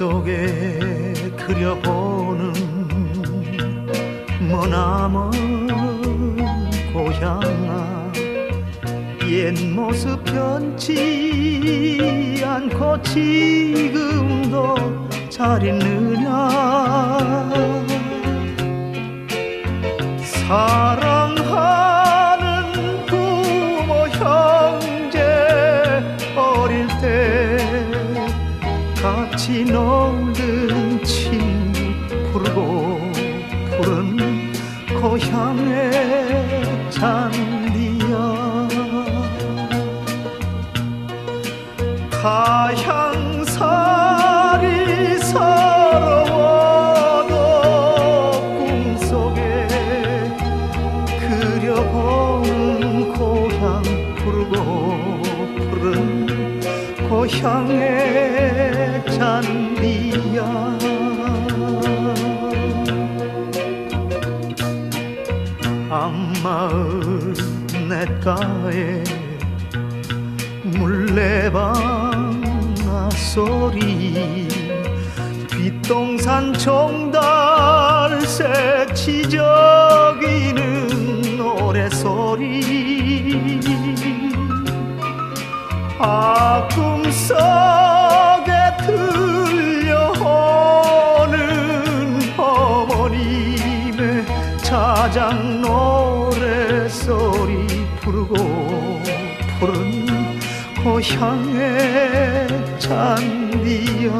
꿈속에 그려보는 머나먼 고향아 옛 모습 변치 않고 지금도 잘 있느냐? 사랑 같이 놀던 친구 부르고 푸른 고향의 잔디야 타향살이 서러워도 꿈속에 그려본 고향 부르고 푸른 고향의 잔디야 암마을 냇가에 물레방아 소리 뒷동산 종달 자장 노래소리 부르고 푸른 고향의 잔디야.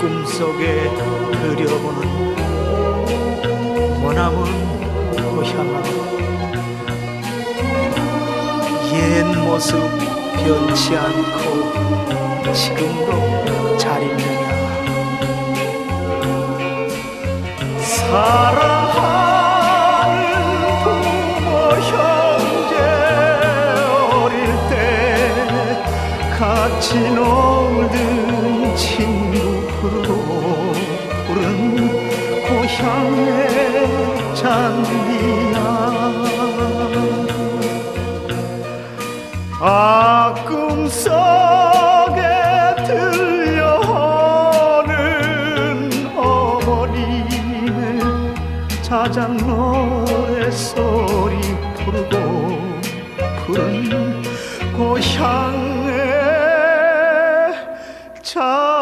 꿈속에 그려보는 머나먼 고향아 옛 모습 변치 않고 지금도 잘 있느냐 사랑하는 부모 형제 어릴 때 같이 놀던 친구 푸른 고향의 잔디야 아 꿈속에 들려오는 어머님의 자장 노래 소리 부르고 푸른 고향의 자